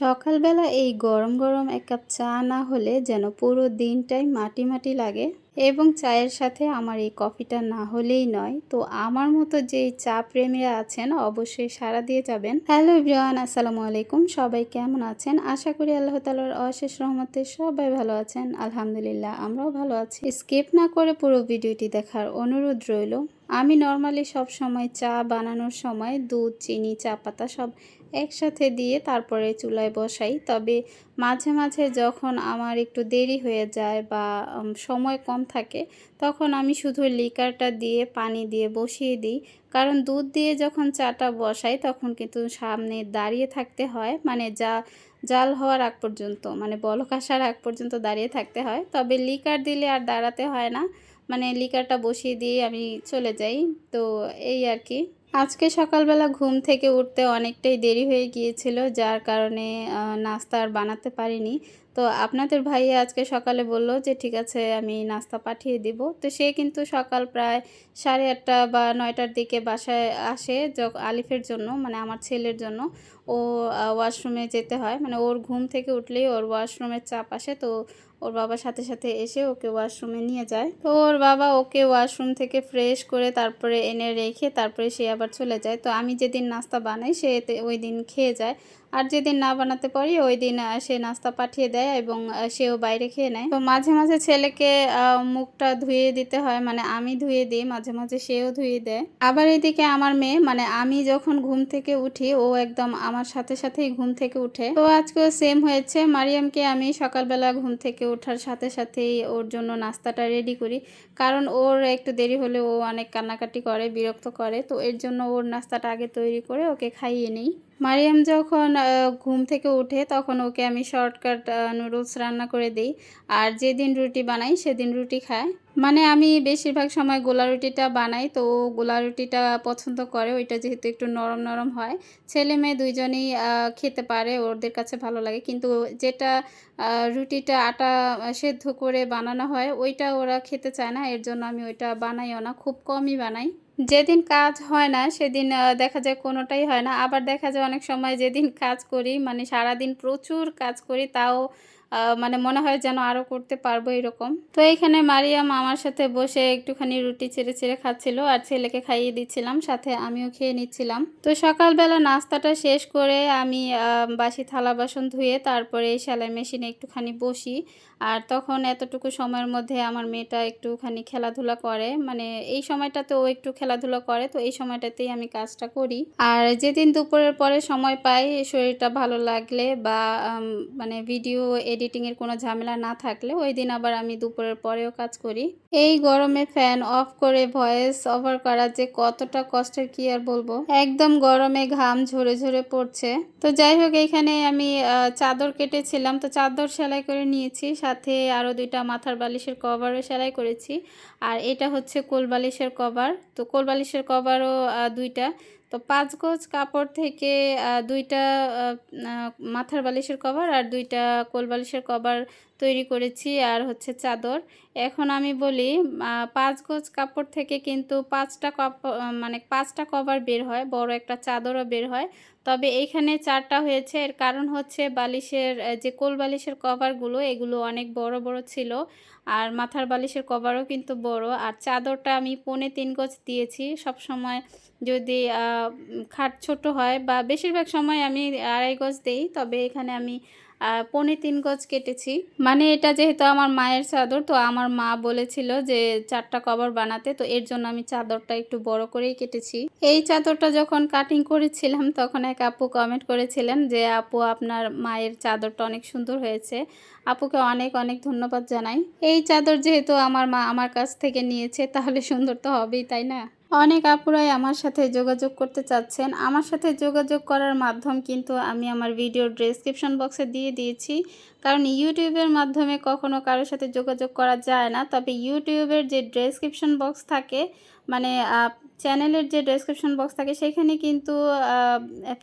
সকালবেলা এই গরম গরম এক কাপ চা না হলে যেন পুরো দিনটাই মাটি মাটি লাগে। এবং চায়ের সাথে আমার এই কফিটা না হলেই নয়, তো আমার মতো যেই চা প্রেমীরা আছেন অবশ্যই সারা দিয়ে যাবেন। হ্যালো ইব্রিয়ান আসসালামু আলাইকুম। সবাই কেমন আছেন? আশা করি আল্লাহ তালার অশেষ রহমতে সবাই ভালো আছেন। আলহামদুলিল্লাহ, আমরাও ভালো আছি। স্কিপ না করে পুরো ভিডিওটি দেখার অনুরোধ রইল। আমি নর্মালি সব সময় চা বানানোর সময় দুধ, চিনি, চা পাতা সব একসাথে দিয়ে তারপরে চুলায় বসাই। তবে মাঝে মাঝে যখন আমার একটু দেরি হয়ে যায় বা সময় কম থাকে, তখন আমি শুধু লিকারটা দিয়ে পানি দিয়ে বসিয়ে দিই। কারণ দুধ দিয়ে যখন চাটা বসাই, তখন কিন্তু সামনে দাঁড়িয়ে থাকতে হয়। মানে যা, জাল হওয়ার আগ পর্যন্ত মানে বলক আসার আগ পর্যন্ত দাঁড়িয়ে থাকতে হয়। তবে লিকার দিলে আর দাঁড়াতে হয় না। মানে লিকারটা বসিয়ে দিয়ে আমি চলে যাই। তো এই আর কি। আজকে সকালবেলা ঘুম থেকে উঠতে অনেকটাই দেরি হয়ে গিয়েছিল, যার কারণে নাস্তা আর বানাতে পারিনি। তো আপনাদের ভাইয়া আজকে সকালে বলল যে, ঠিক আছে, আমি নাস্তা পাঠিয়ে দিব। তো সে কিন্তু সকাল প্রায় সাড়ে আটটা বা নয়টার দিকে বাসায় আসে আলিফের জন্য মানে আমার ছেলের জন্য। ও ওয়াশরুমে যেতে হয়। মানে ওর ঘুম থেকে উঠলেই ওর ওয়াশরুমের চাপ আসে। তো ওর বাবা সাথে সাথে এসে ওকে ওয়াশরুমে নিয়ে যায়। তো ওর বাবা ওকে ওয়াশরুম থেকে ফ্রেশ করে তারপরে এনে রেখে তারপরে সে আবার চলে যায়। তো আমি যেদিন নাস্তা বানাই সে ওই দিন খেয়ে যায়। আর যেদিন না বানাতে পারি, ওই দিন সে নাস্তা পাঠিয়ে দেয় এবং সেও বাইরে খেয়ে নেয়। তো মাঝে মাঝে ছেলেকে মুখটা ধুয়ে দিতে হয় মানে আমি ধুয়ে দিই, মাঝে মাঝে সেও ধুয়ে দেয়। আবার এদিকে আমার মেয়ে মানে আমি যখন ঘুম থেকে উঠি, ও একদম আমার সাথে সাথেই ঘুম থেকে উঠে। তো আজকেও সেম হয়েছে। মারিয়ামকে আমি সকালবেলা ঘুম থেকে ওঠার সাথে সাথেই ওর জন্য নাস্তাটা রেডি করি। কারণ ওর একটু দেরি হলে ও অনেক কান্নাকাটি করে, বিরক্ত করে। তো এর জন্য ওর নাস্তাটা আগে তৈরি করে ওকে খাইয়ে নিই। মারিয়াম যখন ঘুম থেকে উঠে তখন ওকে আমি শর্টকাট নুডলস রান্না করে দিই। আর যেদিন রুটি বানাই সেদিন রুটি খায়। মানে আমি বেশিরভাগ সময় গোলা রুটিটা বানাই, তো ও গোলা রুটিটা পছন্দ করে। ওইটা যেহেতু একটু নরম নরম হয়। ছেলে মেয়ে দুইজনেই খেতে পারে, ওদের কাছে ভালো লাগে। কিন্তু যেটা রুটিটা আটা সেদ্ধ করে বানানো হয়, ওইটা ওরা খেতে চায় না। এর জন্য আমি ওইটা বানাইও না। খুব কমই বানাই। যেদিন কাজ হয় না, সেদিন দেখা যায় কোনোটাই হয় না। আবার দেখা যায় অনেক সময় যেদিন কাজ করি মানে সারাদিন প্রচুর কাজ করি, তাও মানে মনে হয় যেন আরও করতে পারব এরকম। তো এইখানে মারিয়াম আমার সাথে বসে একটুখানি রুটি ছেড়ে ছেড়ে খাচ্ছিল আর ছেলেকে খাইয়ে দিচ্ছিলাম, সাথে আমিও খেয়ে নিচ্ছিলাম। তো সকালবেলা নাস্তাটা শেষ করে আমি বাসি থালা বাসন ধুয়ে তারপরে সেলাই মেশিনে একটুখানি বসি। আর তখন এতটুকু সময়ের মধ্যে আমার মেয়েটা একটুখানি খেলাধুলা করে। মানে এই সময়টাতে ও একটু খেলাধুলা করে, তো এই সময়টাতেই আমি কাজটা করি। আর যেদিন দুপুরের পরে সময় পাই, শরীরটা ভালো লাগলে বা মানে ভিডিও এডিটিংয়ের কোনো ঝামেলা না থাকলে ওই দিন আবার আমি দুপুরের পরেও কাজ করি। এই গরমে ফ্যান অফ করে ভয়েস ওভার করা যে কতটা কষ্টের কি আর বলব? একদম গরমে ঘাম ঝরে ঝরে পড়ছে। তো যাই হোক এখানে আমি চাদর কেটেছিলাম। তো চাদর সেলাই করে নিয়েছি। সাথে আরও দুইটা মাথার বালিশের কভারও সেলাই করেছি। আর এটা হচ্ছে কোল বালিশের কভার তো কোল বালিশের কভারও দুইটা। তো পাঁচ গজ কাপড় থেকে দুইটা মাথার বালিশের কভার আর দুইটা কোল বালিশের কভার তৈরি করেছি আর হচ্ছে চাদর। এখন আমি বলি পাঁচ গোজ কাপড় থেকে কিন্তু পাঁচটা কাপড় মানে পাঁচটা কভার বের হয়, বড় একটা চাদরও বের হয়। তবে এইখানে চারটা হয়েছে, এর কারণ হচ্ছে বালিশের যে কোল বালিশের কভারগুলো, এগুলো অনেক বড় বড় ছিল। আর মাথার বালিশের কভারও কিন্তু বড়। আর চাদরটা আমি পনে তিন গজ দিয়েছি। সব সময় যদি খাট ছোট হয় বা বেশিরভাগ সময় আমি আড়াই গজ দিই, তবে এখানে আমি পনে তিন গজ কেটেছি। মানে এটা যেহেতু আমার মায়ের চাদর, তো আমার মা বলেছিল যে চারটা কভার বানাতে, তো এর জন্য আমি চাদরটা একটু বড় করেই কেটেছি। এই চাদরটা যখন কাটিং করেছিলাম, তখন এক আপু কমেন্ট করেছিলেন যে, আপু, আপনার মায়ের চাদরটা অনেক সুন্দর হয়েছে। আপুকে অনেক অনেক ধন্যবাদ জানাই। এই চাদর যেহেতু আমার মা আমার কাছ থেকে নিয়েছে, তাহলে সুন্দর তো হবেই, তাই না? অনেক আপুরাই আমার সাথে যোগাযোগ করতে চাচ্ছেন। আমার সাথে যোগাযোগ করার মাধ্যম কিন্তু আমি আমার ভিডিও ডেসক্রিপশন বক্সে দিয়ে দিয়েছি। কারণ ইউটিউবের মাধ্যমে কখনো কারোর সাথে যোগাযোগ করা যায় না। তবে ইউটিউবের যে ডেসক্রিপশন বক্স থাকে মানে চ্যানেলের যে ডেসক্রিপশন বক্স থাকে, সেখানে কিন্তু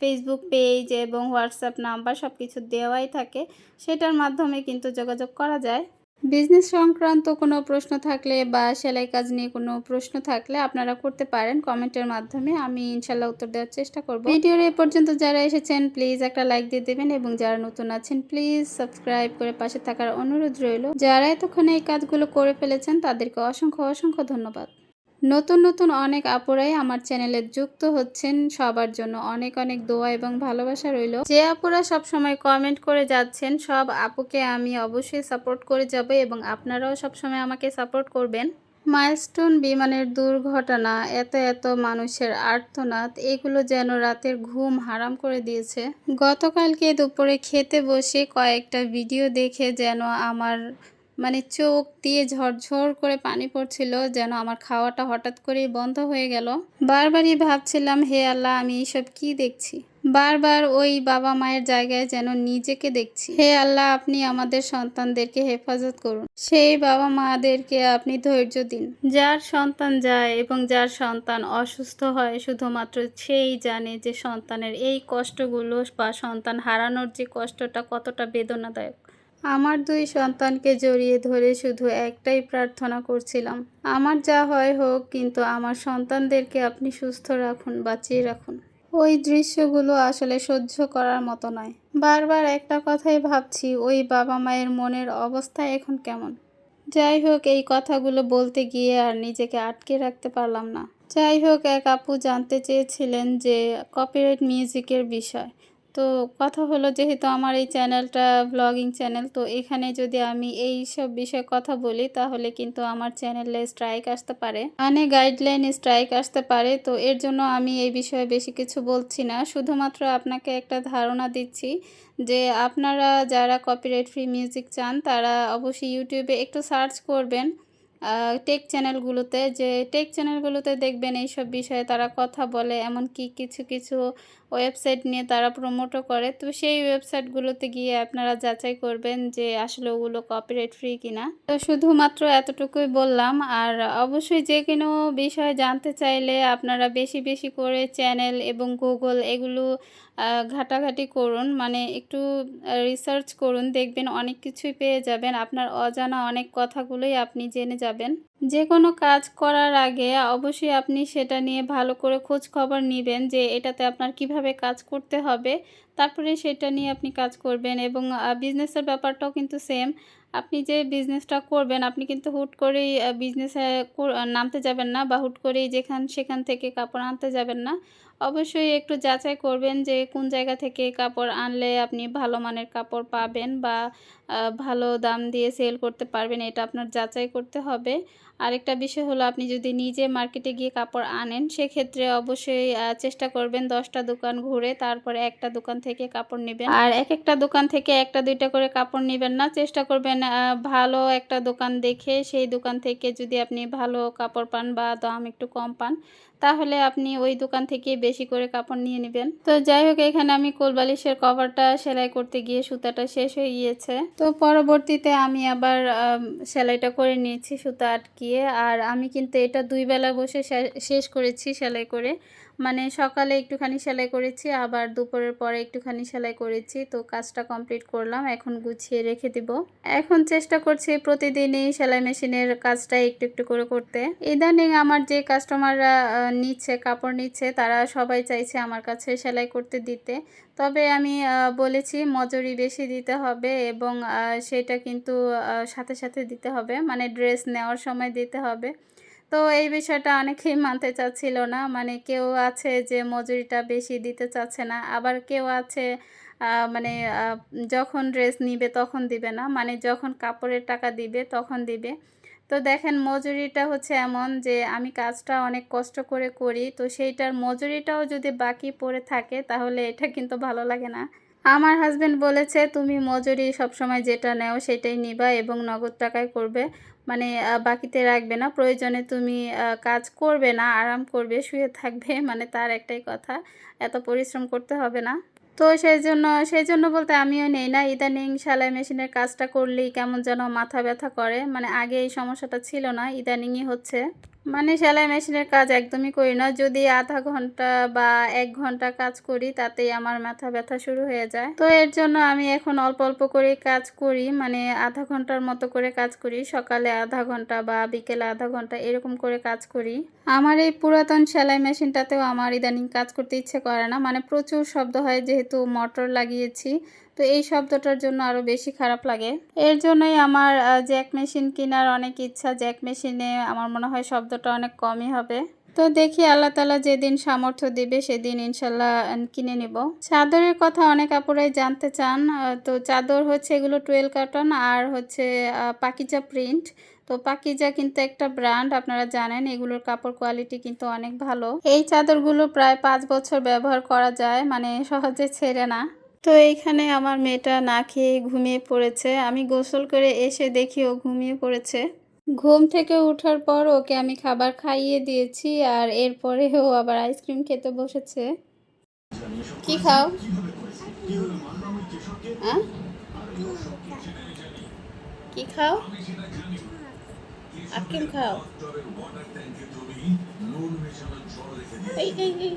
ফেসবুক পেজ এবং হোয়াটসঅ্যাপ নাম্বার সব কিছু দেওয়াই থাকে। সেটার মাধ্যমে কিন্তু যোগাযোগ করা যায়। বিজনেস সংক্রান্ত কোনো প্রশ্ন থাকলে বা সেলাই কাজ নিয়ে কোনো প্রশ্ন থাকলে আপনারা করতে পারেন কমেন্টের মাধ্যমে। আমি ইনশাল্লাহ উত্তর দেওয়ার চেষ্টা করব। ভিডিওর এ পর্যন্ত যারা এসেছেন প্লিজ একটা লাইক দিয়ে দেবেন এবং যারা নতুন আছেন প্লিজ সাবস্ক্রাইব করে পাশে থাকার অনুরোধ রইল। যারা এতক্ষণে এই কাজগুলো করে ফেলেছেন, তাদেরকে অসংখ্য অসংখ্য ধন্যবাদ। নতুন নতুন অনেক আপুরাই আমার চ্যানেলে যুক্ত হচ্ছেন। সবার জন্য অনেক অনেক দোয়া এবং ভালোবাসা রইল। যে আপুরা সব সময় কমেন্ট করে যাচ্ছেন, সব আপুকে আমি অবশ্যই সাপোর্ট করে যাব এবং আপনারাও সব সময় আমাকে সাপোর্ট করবেন। মাইলস্টোন বিমানের দুর্ঘটনা, এত এত মানুষের আর্তনাদ, এগুলো যেন রাতের ঘুম হারাম করে দিয়েছে। গতকালকে দুপুরে খেতে বসে কয়েকটা ভিডিও দেখে যেন আমার মানে চোখ দিয়ে ঝরঝর করে পানি পড়ছিল যেন আমার খাওয়াটা হঠাৎ করেই বন্ধ হয়ে গেল। বারবারই ভাবছিলাম, হে আল্লাহ, আমি এইসব কি দেখছি? বারবার ওই বাবা মায়ের জায়গায় যেন নিজেকে দেখছি। হে আল্লাহ, আপনি আমাদের সন্তানদেরকে হেফাজত করুন। সেই বাবা মাদেরকে আপনি ধৈর্য দিন। যার সন্তান যায় এবং যার সন্তান অসুস্থ হয়, শুধুমাত্র সেই জানে যে সন্তানের এই কষ্টগুলো বা সন্তান হারানোর যে কষ্টটা কতটা বেদনাদায়ক। আমার দুই সন্তানকে জড়িয়ে ধরে শুধু একটাই প্রার্থনা করছিলাম। আমার যা হয় হোক, কিন্তু আমার সন্তানদেরকে আপনি সুস্থ রাখুন, বাঁচিয়ে রাখুন। ওই দৃশ্যগুলো আসলে সহ্য করার মতো নয়। বারবার একটা কথাই ভাবছি, ওই বাবা মায়ের মনের অবস্থা এখন কেমন? যাই হোক, এই কথাগুলো বলতে গিয়ে আর নিজেকে আটকে রাখতে পারলাম না। যাই হোক, এক আপু জানতে চেয়েছিলেন যে কপিরাইট মিউজিকের বিষয়। তো কথা হলো যেহেতু আমার এই চ্যানেলটা ব্লগিং চ্যানেল, তো এখানে যদি আমি এই সব বিষয়ে কথা বলি, তাহলে কিন্তু আমার চ্যানেলে স্ট্রাইক আসতে পারে। মানে গাইডলাইন স্ট্রাইক আসতে পারে, তো এর জন্য আমি এই বিষয়ে বেশি কিছু বলছি না। শুধুমাত্র আপনাকে একটা ধারণা দিচ্ছি যে আপনারা যারা কপিরাইট ফ্রি মিউজিক চান, তারা অবশ্যই ইউটিউবে একটু সার্চ করবেন। টেক চ্যানেলগুলোতে যে টেক চ্যানেলগুলোতে দেখবেন এইসব বিষয়ে তারা কথা বলে, এমনকি কিছু কিছু ওয়েবসাইট নিয়ে তারা প্রমোটও করে। তো সেই ওয়েবসাইটগুলোতে গিয়ে আপনারা যাচাই করবেন যে আসলে ওগুলো কপিরাইট ফ্রি কিনা। তো শুধুমাত্র এতটুকুই বললাম, আর অবশ্যই যে কোনো বিষয়ে জানতে চাইলে আপনারা বেশি বেশি করে চ্যানেল এবং গুগল এগুলো ঘাটাঘাটি করুন মানে একটু রিসার্চ করুন, দেখবেন অনেক কিছুই পেয়ে যাবেন। আপনার অজানা অনেক কথাগুলোই আপনি জেনে যাবেন। যে কোনো কাজ করার আগে অবশ্যই আপনি সেটা নিয়ে ভালো করে খোঁজ খবর নেবেন যে এটাতে আপনার কীভাবে কাজ করতে হবে। তারপরে সেটা নিয়ে আপনি কাজ করবেন এবং বিজনেসের ব্যাপারটাও কিন্তু সেম আপনি যে বিজনেসটা করবেন, আপনি কিন্তু হুট করেই বিজনেসে নামতে যাবেন না বা হুট করেই যেখান, সেখান থেকে কাপড় আনতে যাবেন না। অবশ্যই একটু যাচাই করবেন যে কোন জায়গা থেকে কাপড় আনলে আপনি ভালো মানের কাপড় পাবেন বা ভালো দাম দিয়ে সেল করতে পারবেন, এটা আপনার যাচাই করতে হবে। আরেকটা বিষয় হলো, আপনি যদি নিজে মার্কেটে গিয়ে কাপড় আনেন, সেক্ষেত্রে অবশ্যই চেষ্টা করবেন দশটা দোকান ঘুরে তারপরে একটা দোকান থেকে কাপড় নেবেন। আর এক একটা দোকান থেকে একটা, দুইটা করে কাপড় নেবেন না, চেষ্টা করবেন ভালো একটা দোকান দেখে সেই দোকান থেকে যদি আপনি ভালো কাপড় পান বা দাম একটু কম পান তাহলে আপনি ওই দোকান থেকে বেশি করে কাপড় নিয়ে নেবেন। তো যাই হোক, এখানে আমি কোলবালিশের কভারটা সেলাই করতে গিয়ে সুতাটা শেষ হয়ে গিয়েছে। তো পরবর্তীতে আমি আবার সেলাইটা করে নিয়েছি সুতা আটকিয়ে। আর আমি কিন্তু এটা দুই বেলা বসে শেষ করেছি সেলাই করে। মানে সকালে একটুখানি সেলাই করেছি, আবার দুপুরের পরে একটুখানি সেলাই করেছি, তো কাজটা কমপ্লিট করলাম, এখন গুছিয়ে রেখে দিব। এখন চেষ্টা করছি প্রতিদিনই সেলাই মেশিনের কাজটা একটু একটু করে করতে। ইদানিং আমার যে কাস্টমাররা নিচ্ছে, কাপড় নিচ্ছে, তারা সবাই চাইছে আমার কাছে সেলাই করতে দিতে। তবে আমি বলেছি মজুরি বেশি দিতে হবে এবং সেটা কিন্তু সাথে সাথে দিতে হবে মানে ড্রেস নেওয়ার সময় দিতে হবে। তো এই বিষয়টা অনেকেই মানতে চাচ্ছিল না। মানে কেউ আছে যে মজুরিটা বেশি দিতে চাচ্ছে না, আবার কেউ আছে মানে যখন ড্রেস নিবে তখন দিবে না মানে যখন কাপড়ের টাকা দিবে তখন দিবে। তো দেখেন মজুরিটা হচ্ছে এমন যে আমি কাজটা অনেক কষ্ট করে করি, তো সেইটার মজুরিটাও যদি বাকি পড়ে থাকে তাহলে এটা কিন্তু ভালো লাগে না। আমার হাজব্যান্ড বলেছে, তুমি মজুরি সবসময় যেটা নেও সেটাই নিবা এবং নগদ টাকায় করবে। মানে বাকিতে রাখবে না। প্রয়োজনে তুমি কাজ করবে না, আরাম করবে, শুয়ে থাকবে। মানে তার একটাই কথা, এত পরিশ্রম করতে হবে না। তো সেই জন্য সেই জন্য বলতে আমিও নেই না। ইদানিং সেলাই মেশিনের কাজটা করলেই কেমন যেন মাথা ব্যথা করে। মানে আগে এই সমস্যাটা ছিল না, ইদানিংই হচ্ছে। মানে সেলাই মেশিনের কাজ একদমই করি না। যদি আধা ঘণ্টা বা এক ঘণ্টা কাজ করি, তাতেই আমার মাথা ব্যথা শুরু হয়ে যায়। তো এর জন্য আমি এখন অল্প অল্প করে কাজ করি মানে আধা ঘণ্টার মতো করে কাজ করি। সকালে আধা ঘণ্টা বা বিকেলে আধা ঘণ্টা এরকম করে কাজ করি। আমার এই পুরাতন সেলাই মেশিনটাতেও আমার ইদানিং কাজ করতে ইচ্ছে করে না। মানে প্রচুর শব্দ হয়, যেহেতু মোটর লাগিয়েছি। তো এই শব্দটার জন্য আরও বেশি খারাপ লাগে। এর জন্যই আমার জ্যাক মেশিন কেনার অনেক ইচ্ছা। জ্যাক মেশিনে আমার মনে হয় শব্দটা অনেক কমই হবে। তো দেখি আল্লাহ তালা যেদিন সামর্থ্য দিবে সেদিন ইনশাল্লাহ কিনে নেব। চাদরের কথা অনেক আপুরাই জানতে চান। তো চাদর হচ্ছে এগুলো টুয়েলভ কার্টন আর হচ্ছে পাকিজা প্রিন্ট। তো পাকিজা কিন্তু একটা ব্র্যান্ড, আপনারা জানেন, এগুলোর কাপড় কোয়ালিটি কিন্তু অনেক ভালো। এই চাদরগুলো প্রায় পাঁচ বছর ব্যবহার করা যায় মানে সহজে ছেড়ে না। তো এইখানে আমার মেয়েটা না খেয়ে ঘুমিয়ে পড়েছে। আমি গোসল করে এসে দেখি ও ঘুমিয়ে পড়েছে। ঘুম থেকে ওঠার পর ওকে আমি খাবার খাইয়ে দিয়েছি আর এরপরে ও আবার আইসক্রিম খেতে বসেছে। কি খাও? কি খাও? খাও। এই এই এই।